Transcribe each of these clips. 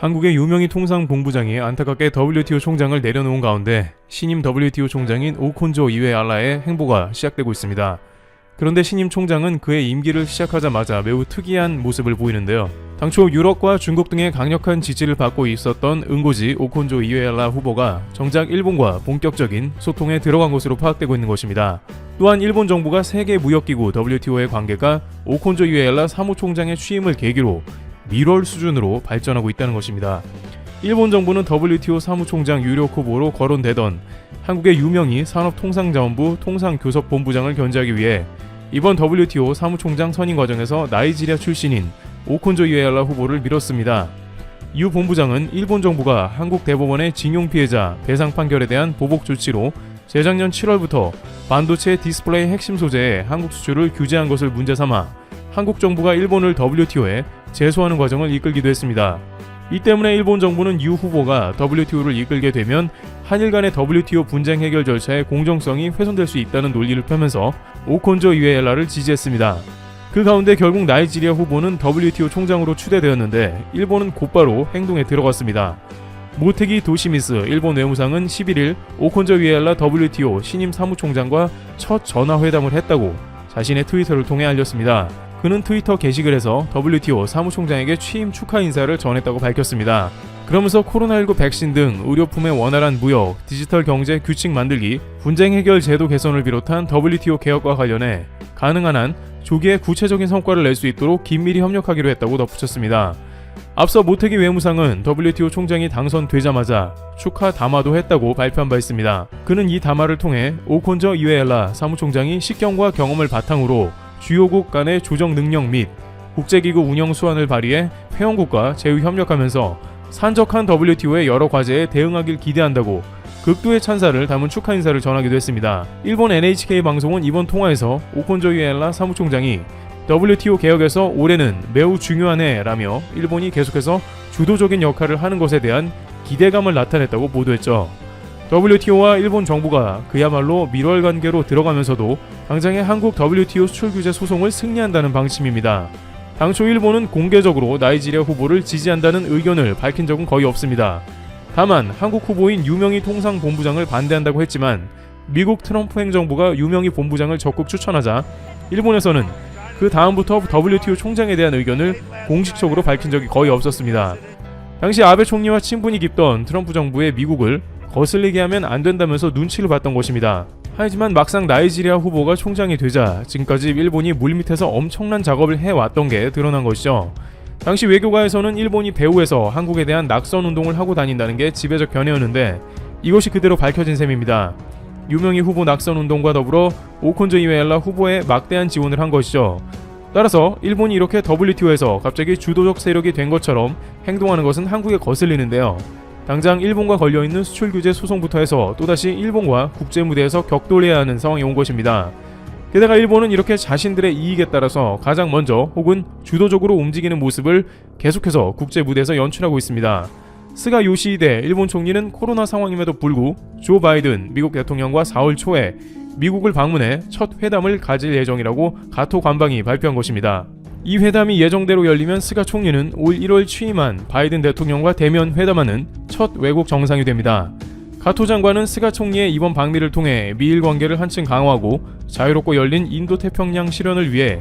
한국의 유명희 통상 본부장이 안타깝게 WTO 총장을 내려놓은 가운데 신임 WTO 총장인 오콘조 이웨 알라의 행보가 시작되고 있습니다. 그런데 신임 총장은 그의 임기를 시작하자마자 매우 특이한 모습을 보이는데요. 당초 유럽과 중국 등의 강력한 지지를 받고 있었던 응고지 오콘조 이웨알라 후보가 정작 일본과 본격적인 소통에 들어간 것으로 파악되고 있는 것입니다. 또한 일본 정부가 세계 무역기구 WTO의 관계가 오콘조 이웨알라 사무총장의 취임을 계기로 밀월 수준으로 발전하고 있다는 것입니다. 일본 정부는 WTO 사무총장 유력 후보로 거론되던 한국의 유명희 산업통상자원부 통상교섭본부장을 견제하기 위해 이번 WTO 사무총장 선임 과정에서 나이지리아 출신인 오콘조 이웨알라 후보를 밀었습니다. 유 본부장은 일본 정부가 한국 대법원의 징용 피해자 배상 판결에 대한 보복 조치로 재작년 7월부터 반도체 디스플레이 핵심 소재의 한국 수출을 규제한 것을 문제 삼아 한국 정부가 일본을 WTO에 제소하는 과정을 이끌기도 했습니다. 이 때문에 일본 정부는 유 후보가 WTO를 이끌게 되면 한일 간의 WTO 분쟁 해결 절차의 공정성이 훼손될 수 있다는 논리를 펴면서 오콘조 이웨엘라를 지지했습니다. 그 가운데 결국 나이지리아 후보는 WTO 총장으로 추대되었는데 일본은 곧바로 행동에 들어갔습니다. 모테기 도시미스 일본 외무상은 11일 오콘조 이웨엘라 WTO 신임 사무총장과 첫 전화회담을 했다고 자신의 트위터를 통해 알렸습니다. 그는 트위터 게시글에서 WTO 사무총장에게 취임 축하 인사를 전했다고 밝혔습니다. 그러면서 코로나19 백신 등 의료품의 원활한 무역, 디지털 경제 규칙 만들기, 분쟁 해결 제도 개선을 비롯한 WTO 개혁과 관련해 가능한 한 조기에 구체적인 성과를 낼 수 있도록 긴밀히 협력하기로 했다고 덧붙였습니다. 앞서 모태기 외무상은 WTO 총장이 당선되자마자 축하 담화도 했다고 발표한 바 있습니다. 그는 이 담화를 통해 오콘저 이웨엘라 사무총장이 식견과 경험을 바탕으로 주요국 간의 조정 능력 및 국제기구 운영 수완을 발휘해 회원국과 제휴 협력하면서 산적한 WTO의 여러 과제에 대응하길 기대한다고 극도의 찬사를 담은 축하 인사를 전하기도 했습니다. 일본 NHK 방송은 이번 통화에서 오콘조 이엘라 사무총장이 WTO 개혁에서 올해는 매우 중요한 해라며 일본이 계속해서 주도적인 역할을 하는 것에 대한 기대감을 나타냈다고 보도했죠. WTO와 일본 정부가 그야말로 밀월 관계로 들어가면서도 당장의 한국 WTO 수출 규제 소송을 승리한다는 방침입니다. 당초 일본은 공개적으로 나이지리아 후보를 지지한다는 의견을 밝힌 적은 거의 없습니다. 다만 한국 후보인 유명희 통상본부장을 반대한다고 했지만 미국 트럼프 행정부가 유명희 본부장을 적극 추천하자 일본에서는 그 다음부터 WTO 총장에 대한 의견을 공식적으로 밝힌 적이 거의 없었습니다. 당시 아베 총리와 친분이 깊던 트럼프 정부의 미국을 거슬리게 하면 안 된다면서 눈치를 봤던 것입니다. 하지만 막상 나이지리아 후보가 총장이 되자 지금까지 일본이 물밑에서 엄청난 작업을 해왔던 게 드러난 것이죠. 당시 외교가에서는 일본이 배후에서 한국에 대한 낙선 운동을 하고 다닌다는 게 지배적 견해였는데 이것이 그대로 밝혀진 셈입니다. 유명희 후보 낙선 운동과 더불어 오콘조 이웨엘라 후보에 막대한 지원을 한 것이죠. 따라서 일본이 이렇게 WTO에서 갑자기 주도적 세력이 된 것처럼 행동하는 것은 한국에 거슬리는데요. 당장 일본과 걸려있는 수출 규제 소송부터 해서 또다시 일본과 국제 무대에서 격돌해야 하는 상황이 온 것입니다. 게다가 일본은 이렇게 자신들의 이익에 따라서 가장 먼저 혹은 주도적으로 움직이는 모습을 계속해서 국제 무대에서 연출하고 있습니다. 스가 요시히데 일본 총리는 코로나 상황임에도 불구 조 바이든 미국 대통령과 4월 초에 미국을 방문해 첫 회담을 가질 예정이라고 가토 관방이 발표한 것입니다. 이 회담이 예정대로 열리면 스가 총리는 올 1월 취임한 바이든 대통령과 대면 회담하는 첫 외국 정상이 됩니다. 가토 장관은 스가 총리의 이번 방미를 통해 미일 관계를 한층 강화하고 자유롭고 열린 인도 태평양 실현을 위해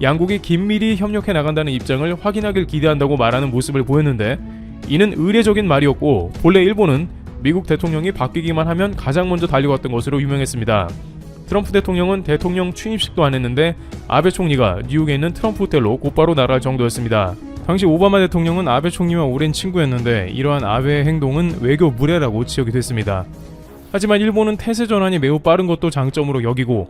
양국이 긴밀히 협력해 나간다는 입장을 확인하길 기대한다고 말하는 모습을 보였는데 이는 의례적인 말이었고 본래 일본은 미국 대통령이 바뀌기만 하면 가장 먼저 달려갔던 것으로 유명했습니다. 트럼프 대통령은 대통령 취임식도 안 했는데 아베 총리가 뉴욕에 있는 트럼프 호텔로 곧바로 날아갈 정도였습니다. 당시 오바마 대통령은 아베 총리와 오랜 친구였는데 이러한 아베의 행동은 외교 무례라고 지적이 됐습니다. 하지만 일본은 태세 전환이 매우 빠른 것도 장점으로 여기고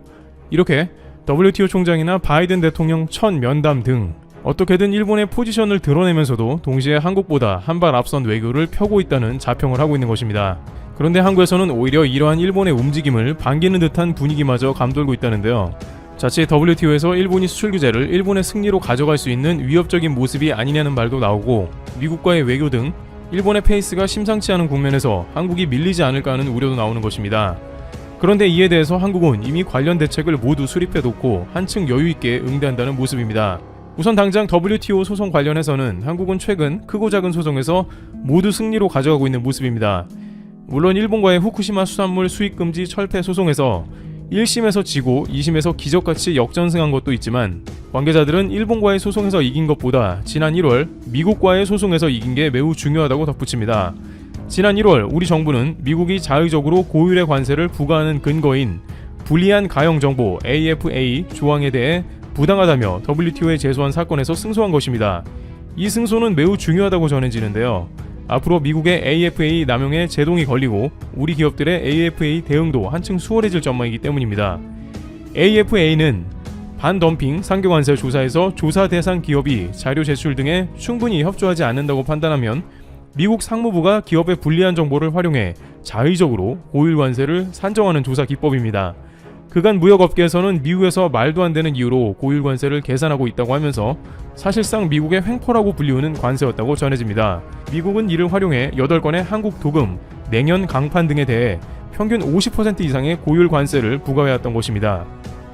이렇게 WTO 총장이나 바이든 대통령 첫 면담 등 어떻게든 일본의 포지션을 드러내면서도 동시에 한국보다 한 발 앞선 외교를 펴고 있다는 자평을 하고 있는 것입니다. 그런데 한국에서는 오히려 이러한 일본의 움직임을 반기는 듯한 분위기마저 감돌고 있다는데요. 자칫 WTO에서 일본이 수출 규제를 일본의 승리로 가져갈 수 있는 위협적인 모습이 아니냐는 말도 나오고 미국과의 외교 등 일본의 페이스가 심상치 않은 국면에서 한국이 밀리지 않을까 하는 우려도 나오는 것입니다. 그런데 이에 대해서 한국은 이미 관련 대책을 모두 수립해 놓고 한층 여유 있게 응대한다는 모습입니다. 우선 당장 WTO 소송 관련해서는 한국은 최근 크고 작은 소송에서 모두 승리로 가져가고 있는 모습입니다. 물론 일본과의 후쿠시마 수산물 수입 금지 철폐 소송에서 1심에서 지고 2심에서 기적같이 역전승한 것도 있지만 관계자들은 일본과의 소송에서 이긴 것보다 지난 1월 미국과의 소송에서 이긴 게 매우 중요하다고 덧붙입니다. 지난 1월 우리 정부는 미국이 자의적으로 고율의 관세를 부과하는 근거인 불리한 가용 정보 AFA 조항에 대해 부당하다며 WTO에 제소한 사건에서 승소한 것입니다. 이 승소는 매우 중요하다고 전해지는데요. 앞으로 미국의 AFA 남용에 제동이 걸리고 우리 기업들의 AFA 대응도 한층 수월해질 전망이기 때문입니다. AFA는 반덤핑 상교관세 조사에서 조사 대상 기업이 자료 제출 등에 충분히 협조하지 않는다고 판단하면 미국 상무부가 기업의 불리한 정보를 활용해 자의적으로 고율 관세를 산정하는 조사 기법입니다. 그간 무역업계에서는 미국에서 말도 안 되는 이유로 고율 관세를 계산하고 있다고 하면서 사실상 미국의 횡포라고 불리우는 관세였다고 전해집니다. 미국은 이를 활용해 8건의 한국 도금, 냉연 강판 등에 대해 평균 50% 이상의 고율 관세를 부과해왔던 것입니다.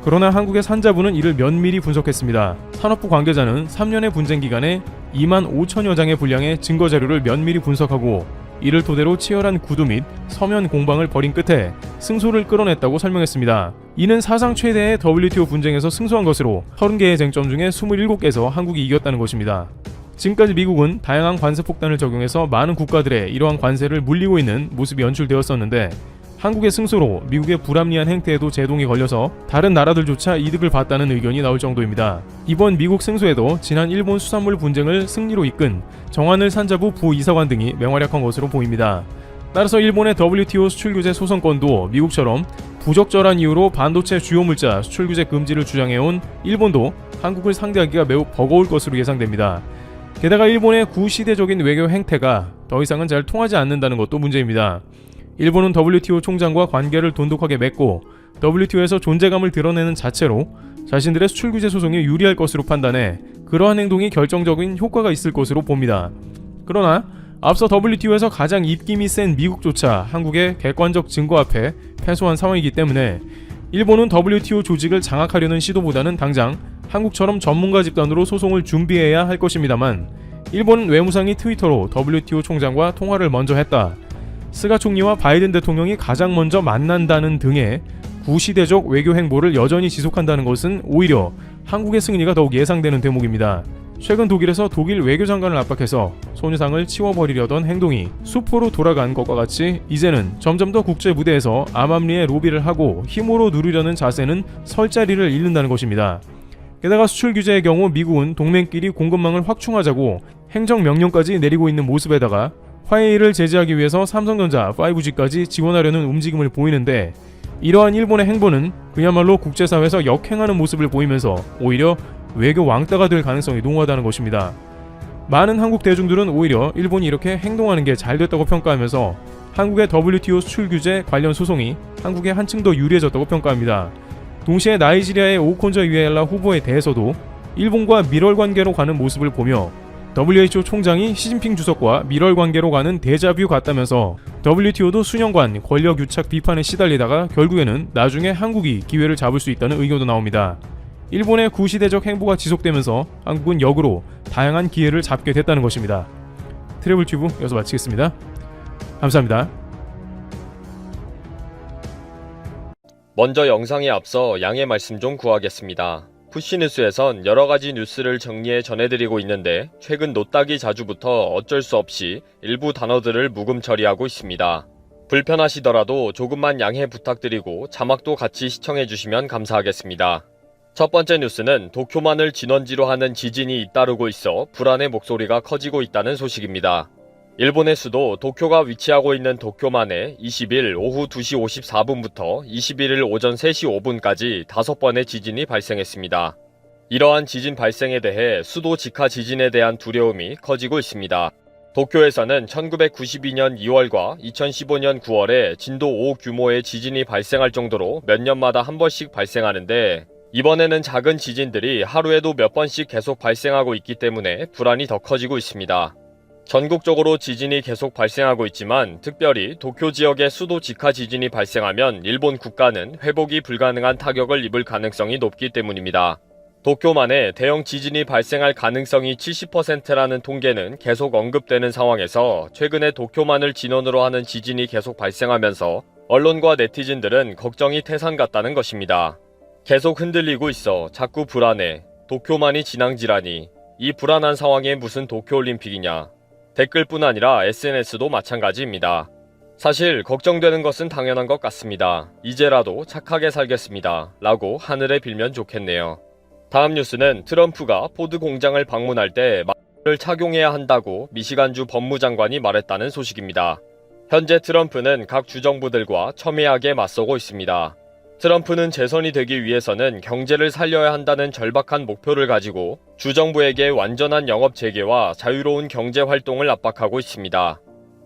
그러나 한국의 산자부는 이를 면밀히 분석했습니다. 산업부 관계자는 3년의 분쟁 기간에 2만 5천여 장의 분량의 증거 자료를 면밀히 분석하고 이를 토대로 치열한 구두 및 서면 공방을 벌인 끝에 승소를 끌어냈다고 설명했습니다. 이는 사상 최대의 WTO 분쟁에서 승소한 것으로 30개의 쟁점 중에 27개에서 한국이 이겼다는 것입니다. 지금까지 미국은 다양한 관세 폭탄을 적용해서 많은 국가들의 이러한 관세를 물리고 있는 모습이 연출되었었는데 한국의 승소로 미국의 불합리한 행태에도 제동이 걸려서 다른 나라들조차 이득을 봤다는 의견이 나올 정도입니다. 이번 미국 승소에도 지난 일본 수산물 분쟁을 승리로 이끈 정한을 산자부 부이사관 등이 맹활약한 것으로 보입니다. 따라서 일본의 WTO 수출 규제 소송권도 미국처럼 부적절한 이유로 반도체 주요 물자 수출 규제 금지를 주장해온 일본도 한국을 상대하기가 매우 버거울 것으로 예상됩니다. 게다가 일본의 구시대적인 외교 행태가 더 이상은 잘 통하지 않는다는 것도 문제입니다. 일본은 WTO 총장과 관계를 돈독하게 맺고 WTO에서 존재감을 드러내는 자체로 자신들의 수출 규제 소송에 유리할 것으로 판단해 그러한 행동이 결정적인 효과가 있을 것으로 봅니다. 그러나 앞서 WTO에서 가장 입김이 센 미국조차 한국의 객관적 증거 앞에 패소한 상황이기 때문에 일본은 WTO 조직을 장악하려는 시도보다는 당장 한국처럼 전문가 집단으로 소송을 준비해야 할 것입니다만 일본 외무상이 트위터로 WTO 총장과 통화를 먼저 했다. 스가 총리와 바이든 대통령이 가장 먼저 만난다는 등의 구시대적 외교 행보를 여전히 지속한다는 것은 오히려 한국의 승리가 더욱 예상되는 대목입니다. 최근 독일에서 독일 외교장관을 압박해서 손유상을 치워버리려던 행동이 수포로 돌아간 것과 같이 이제는 점점 더 국제 무대에서 암암리에 로비를 하고 힘으로 누르려는 자세는 설 자리를 잃는다는 것입니다. 게다가 수출 규제의 경우 미국은 동맹끼리 공급망을 확충하자고 행정명령까지 내리고 있는 모습에다가 화웨이를 제재하기 위해서 삼성전자 5G까지 지원하려는 움직임을 보이는데 이러한 일본의 행보는 그야말로 국제사회에서 역행하는 모습을 보이면서 오히려 외교 왕따가 될 가능성이 농후하다는 것입니다. 많은 한국 대중들은 오히려 일본이 이렇게 행동하는 게 잘 됐다고 평가하면서 한국의 WTO 수출 규제 관련 소송이 한국에 한층 더 유리해졌다고 평가합니다. 동시에 나이지리아의 오콘저 유에알라 후보에 대해서도 일본과 밀월 관계로 가는 모습을 보며 WHO 총장이 시진핑 주석과 밀월 관계로 가는 데자뷰 같다면서 WTO도 수년간 권력 유착 비판에 시달리다가 결국에는 나중에 한국이 기회를 잡을 수 있다는 의견도 나옵니다. 일본의 구시대적 행보가 지속되면서 한국은 역으로 다양한 기회를 잡게 됐다는 것입니다. 트래블 튜브 여기서 마치겠습니다. 감사합니다. 먼저 영상에 앞서 양해 말씀 좀 구하겠습니다. 푸시뉴스에선 여러가지 뉴스를 정리해 전해드리고 있는데 최근 노딱이 자주부터 어쩔 수 없이 일부 단어들을 묵음 처리하고 있습니다. 불편하시더라도 조금만 양해 부탁드리고 자막도 같이 시청해주시면 감사하겠습니다. 첫 번째 뉴스는 도쿄만을 진원지로 하는 지진이 잇따르고 있어 불안의 목소리가 커지고 있다는 소식입니다. 일본의 수도 도쿄가 위치하고 있는 도쿄만에 20일 오후 2시 54분부터 21일 오전 3시 5분까지 5번의 지진이 발생했습니다. 이러한 지진 발생에 대해 수도 직하 지진에 대한 두려움이 커지고 있습니다. 도쿄에서는 1992년 2월과 2015년 9월에 진도 5 규모의 지진이 발생할 정도로 몇 년마다 한 번씩 발생하는데 이번에는 작은 지진들이 하루에도 몇 번씩 계속 발생하고 있기 때문에 불안이 더 커지고 있습니다. 전국적으로 지진이 계속 발생하고 있지만 특별히 도쿄 지역의 수도 직하 지진이 발생하면 일본 국가는 회복이 불가능한 타격을 입을 가능성이 높기 때문입니다. 도쿄만에 대형 지진이 발생할 가능성이 70%라는 통계는 계속 언급되는 상황에서 최근에 도쿄만을 진원으로 하는 지진이 계속 발생하면서 언론과 네티즌들은 걱정이 태산 같다는 것입니다. 계속 흔들리고 있어 자꾸 불안해. 도쿄만이 진앙지라니. 이 불안한 상황에 무슨 도쿄올림픽이냐. 댓글뿐 아니라 SNS도 마찬가지입니다. 사실 걱정되는 것은 당연한 것 같습니다. 이제라도 착하게 살겠습니다. 라고 하늘에 빌면 좋겠네요. 다음 뉴스는 트럼프가 포드 공장을 방문할 때 마스크를 착용해야 한다고 미시간주 법무장관이 말했다는 소식입니다. 현재 트럼프는 각 주정부들과 첨예하게 맞서고 있습니다. 트럼프는 재선이 되기 위해서는 경제를 살려야 한다는 절박한 목표를 가지고 주정부에게 완전한 영업 재개와 자유로운 경제 활동을 압박하고 있습니다.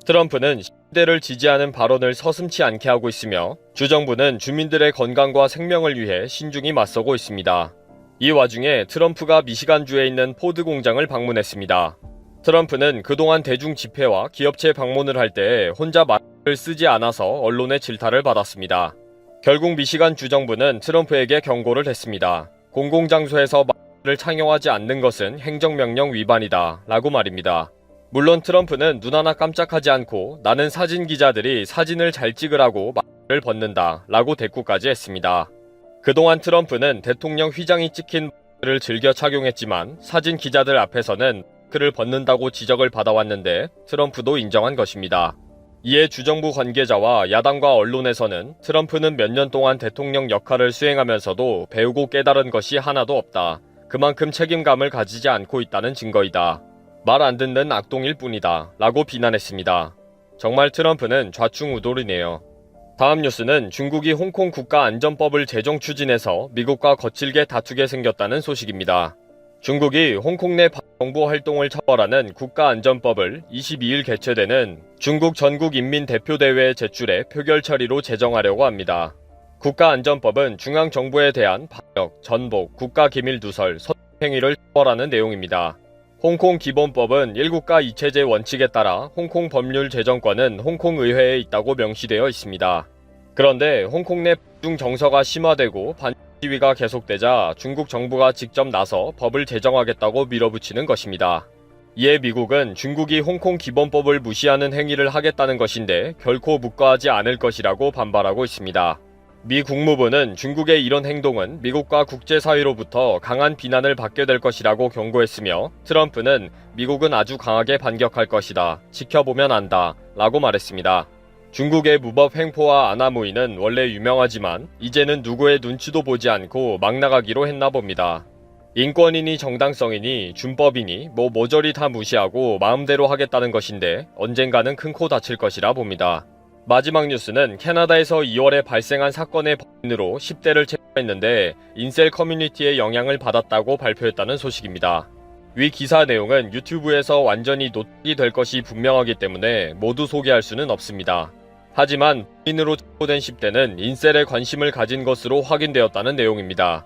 트럼프는 시대를 지지하는 발언을 서슴치 않게 하고 있으며 주정부는 주민들의 건강과 생명을 위해 신중히 맞서고 있습니다. 이 와중에 트럼프가 미시간주에 있는 포드 공장을 방문했습니다. 트럼프는 그동안 대중 집회와 기업체 방문을 할 때 혼자 마스크를 쓰지 않아서 언론의 질타를 받았습니다. 결국 미시간 주정부는 트럼프에게 경고를 했습니다. 공공장소에서 마스크를 착용하지 않는 것은 행정명령 위반이다 라고 말입니다. 물론 트럼프는 눈 하나 깜짝하지 않고 나는 사진 기자들이 사진을 잘 찍으라고 마스크를 벗는다 라고 대꾸까지 했습니다. 그동안 트럼프는 대통령 휘장이 찍힌 마스크를 즐겨 착용했지만 사진 기자들 앞에서는 마스크를 벗는다고 지적을 받아왔는데 트럼프도 인정한 것입니다. 이에 주정부 관계자와 야당과 언론에서는 트럼프는 몇 년 동안 대통령 역할을 수행하면서도 배우고 깨달은 것이 하나도 없다. 그만큼 책임감을 가지지 않고 있다는 증거이다. 말 안 듣는 악동일 뿐이다. 라고 비난했습니다. 정말 트럼프는 좌충우돌이네요. 다음 뉴스는 중국이 홍콩 국가안전법을 제정 추진해서 미국과 거칠게 다투게 생겼다는 소식입니다. 중국이 홍콩 내 정부 활동을 처벌하는 국가안전법을 22일 개최되는 중국 전국인민대표대회에 제출해 표결 처리로 제정하려고 합니다. 국가안전법은 중앙정부에 대한 반역, 전복, 국가기밀누설, 선행위를 처벌하는 내용입니다. 홍콩 기본법은 1국가 2체제 원칙에 따라 홍콩 법률 제정권은 홍콩 의회에 있다고 명시되어 있습니다. 그런데 홍콩 내중 정서가 심화되고 반 시위가 계속되자 중국 정부가 직접 나서 법을 제정하겠다고 밀어붙이는 것입니다. 이에 미국은 중국이 홍콩 기본법을 무시하는 행위를 하겠다는 것인데 결코 묵과하지 않을 것이라고 반발하고 있습니다. 미 국무부는 중국의 이런 행동은 미국과 국제사회로부터 강한 비난을 받게 될 것이라고 경고했으며 트럼프는 미국은 아주 강하게 반격할 것이다. 지켜보면 안다. 라고 말했습니다. 중국의 무법 횡포와 아나무인은 원래 유명하지만 이제는 누구의 눈치도 보지 않고 막 나가기로 했나 봅니다. 인권이니 정당성이니 준법이니 뭐 모조리 다 무시하고 마음대로 하겠다는 것인데 언젠가는 큰 코 다칠 것이라 봅니다. 마지막 뉴스는 캐나다에서 2월에 발생한 사건의 범인으로 10대를 체포했는데 인셀 커뮤니티의 영향을 받았다고 발표했다는 소식입니다. 위 기사 내용은 유튜브에서 완전히 노출이 될 것이 분명하기 때문에 모두 소개할 수는 없습니다. 하지만 범인으로 체포된 10대는 인셀에 관심을 가진 것으로 확인되었다는 내용입니다.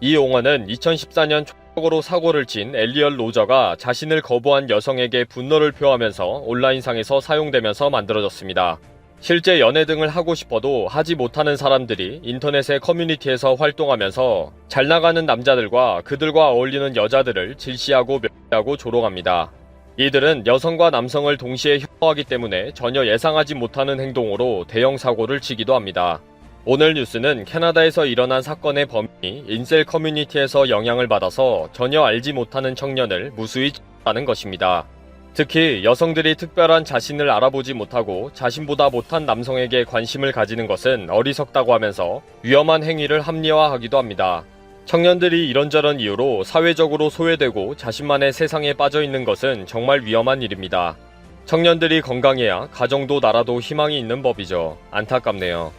이 용어는 2014년 초적으로 사고를 친 엘리얼 로저가 자신을 거부한 여성에게 분노를 표하면서 온라인상에서 사용되면서 만들어졌습니다. 실제 연애 등을 하고 싶어도 하지 못하는 사람들이 인터넷의 커뮤니티에서 활동하면서 잘 나가는 남자들과 그들과 어울리는 여자들을 질시하고 멸시하고 조롱합니다. 이들은 여성과 남성을 동시에 혐오하기 때문에 전혀 예상하지 못하는 행동으로 대형 사고를 치기도 합니다. 오늘 뉴스는 캐나다에서 일어난 사건의 범인이 인셀 커뮤니티에서 영향을 받아서 전혀 알지 못하는 청년을 무수히 하는 것입니다. 특히 여성들이 특별한 자신을 알아보지 못하고 자신보다 못한 남성에게 관심을 가지는 것은 어리석다고 하면서 위험한 행위를 합리화하기도 합니다. 청년들이 이런저런 이유로 사회적으로 소외되고 자신만의 세상에 빠져 있는 것은 정말 위험한 일입니다. 청년들이 건강해야 가정도 나라도 희망이 있는 법이죠. 안타깝네요.